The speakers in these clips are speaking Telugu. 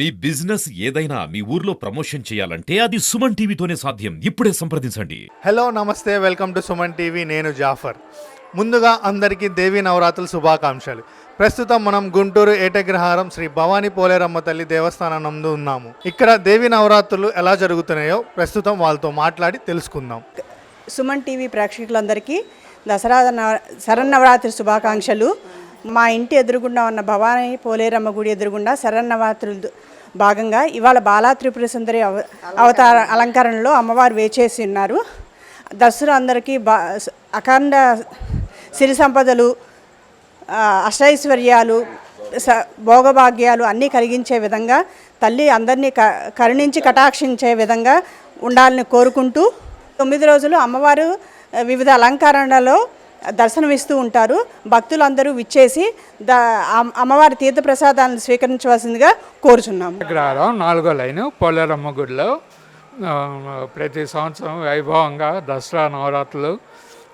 మీ బిజినెస్ ఏదైనా మీ ఊర్లో ప్రమోషన్ చేయాలంటే అది సుమన్ టీవీతోనే సాధ్యం. ఇప్పుడే సంప్రదించండి. హలో నమస్తే. Welcome to Suman TV. నేను జాఫర్. ముందుగా అందరికీ దేవీ నవరాత్రుల శుభాకాంక్షలు. ప్రస్తుతం మనం గుంటూరు ఏటగ్రహారం శ్రీ భవానీ పోలేరమ్మ తల్లి దేవస్థానం నందు ఉన్నాము. ఇక్కడ దేవీ నవరాత్రులు ఎలా జరుగుతున్నాయో ప్రస్తుతం వాళ్ళతో మాట్లాడి తెలుసుకుందాం. సుమన్ టీవీ ప్రేక్షకులందరికీ దసరా నవ- శరన్నవరాత్రి శుభాకాంక్షలు. మా ఇంటి ఎదురుగుండా ఉన్న భవానీ పోలేరమ్మ గుడి ఎదురుగుండా శరన్నవాతులు భాగంగా ఇవాళ బాలా త్రిపుర సుందరి అవ అవతార అలంకరణలో అమ్మవారు వేచేసి ఉన్నారు. దసరా అందరికీ బా అఖండ సిరి సంపదలు అష్టైశ్వర్యాలు స భోగభాగ్యాలు అన్నీ కలిగించే విధంగా తల్లి అందరినీ క కరుణించి కటాక్షించే విధంగా ఉండాలని కోరుకుంటూ తొమ్మిది రోజులు అమ్మవారు వివిధ అలంకరణలో దర్శనమిస్తూ ఉంటారు. భక్తులందరూ విచ్చేసి ద అమ్- అమ్మవారి తీర్థప్రసాదాలను స్వీకరించవలసిందిగా కోరుచున్నాము. అగ్రహారం నాలుగో లైను పోలేరమ్మ గుడిలో. ప్రతి సంవత్సరం వైభవంగా దసరా నవరాత్రులు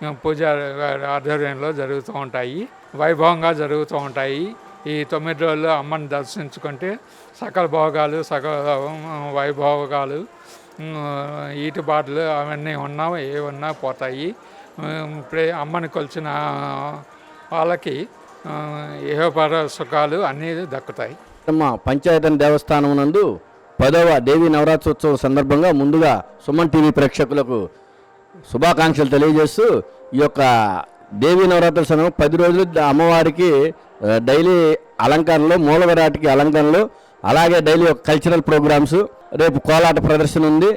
పూజ పూజారి గారి ఆధ్వర్యంలో జరుగుతూ ఉంటాయి. వైభవంగా జరుగుతూ ఉంటాయి. ఈ తొమ్మిది రోజులు అమ్మని దర్శించుకుంటే సకల భోగాలు సకల వైభోగాలు ఈటుబాట్లు అవన్నీ ఉన్నా ఏ ఉన్నా పోతాయి. అమ్మని కొలిచిన వాళ్ళకి ఏహోపార సుఖాలు అన్నీ దక్కుతాయి. అమ్మ పంచాయతన్ దేవస్థానం నందు పదవ దేవి నవరాత్రోత్సవం సందర్భంగా ముందుగా సుమన్ టీవీ ప్రేక్షకులకు శుభాకాంక్షలు తెలియజేస్తూ ఈ యొక్క దేవి నవరాత్రుల సమయం పది రోజులు అమ్మవారికి డైలీ అలంకరణలు మూలవిరాటికి అలంకరణలు అలాగే డైలీ ఒక కల్చరల్ ప్రోగ్రామ్స్ రేపు కోలాట ప్రదర్శన ఉంది.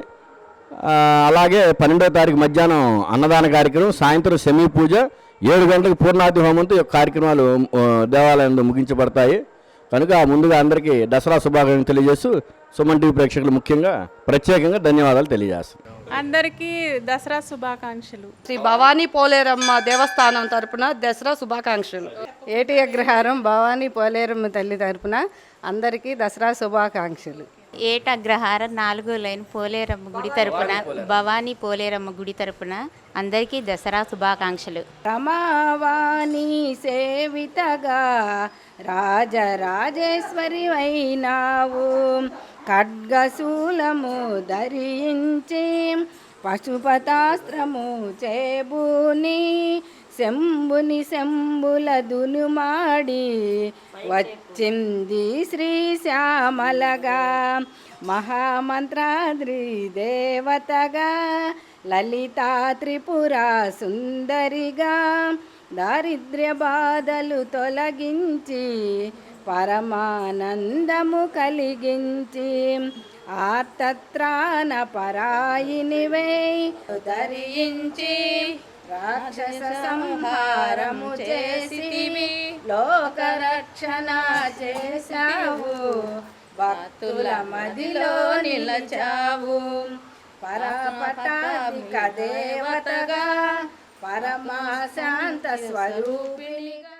అలాగే పన్నెండవ తారీఖు మధ్యాహ్నం అన్నదాన కార్యక్రమం సాయంత్రం సెమీ పూజ ఏడు గంటలకు పూర్ణాది హోమంతో ఈ కార్యక్రమాలు దేవాలయంలో ముగించబడతాయి. కనుక ముందుగా అందరికీ దసరా శుభాకాంక్షలు తెలియజేస్తూ సుమన్ టీవీ ప్రేక్షకులు ముఖ్యంగా ప్రత్యేకంగా ధన్యవాదాలు తెలియజేస్తాను అందరికీ దసరా శుభాకాంక్షలు. శ్రీ భవానీ పోలేరమ్మ దేవస్థానం తరపున దసరా శుభాకాంక్షలు. ఏటి అగ్రహారం భవానీ పోలేరమ్మ తల్లి తరపున అందరికీ దసరా శుభాకాంక్షలు. ఏటగ్రహారం నాలుగో లైన్ పోలేరమ్మ గుడి తరపున భవానీ పోలేరమ్మ గుడి తరపున అందరికీ దసరా శుభాకాంక్షలు. రమావాణి సేవితగా రాజరాజేశ్వరి అయినావు ఖడ్గశూలము ధరించి పశుపతాస్త్రము చేబూని శంభుని శంభుల దునుమాడి వచ్చింది శ్రీ శ్యామలగా. మహామంత్రాద్రి దేవతగా. లలితా త్రిపుర సుందరిగా. దారిద్ర్య బాధలు తొలగించి పరమానందము కలిగించి ఆర్తత్రాణ పరాయినివే ధరించి రాక్షస సంహారము చేసివి లోకరక్షణ చేశావు భక్తుల మదిలో నిలచావు. పరపటాధిక దేవతగా పరమాశాంత స్వరూపిణిగా.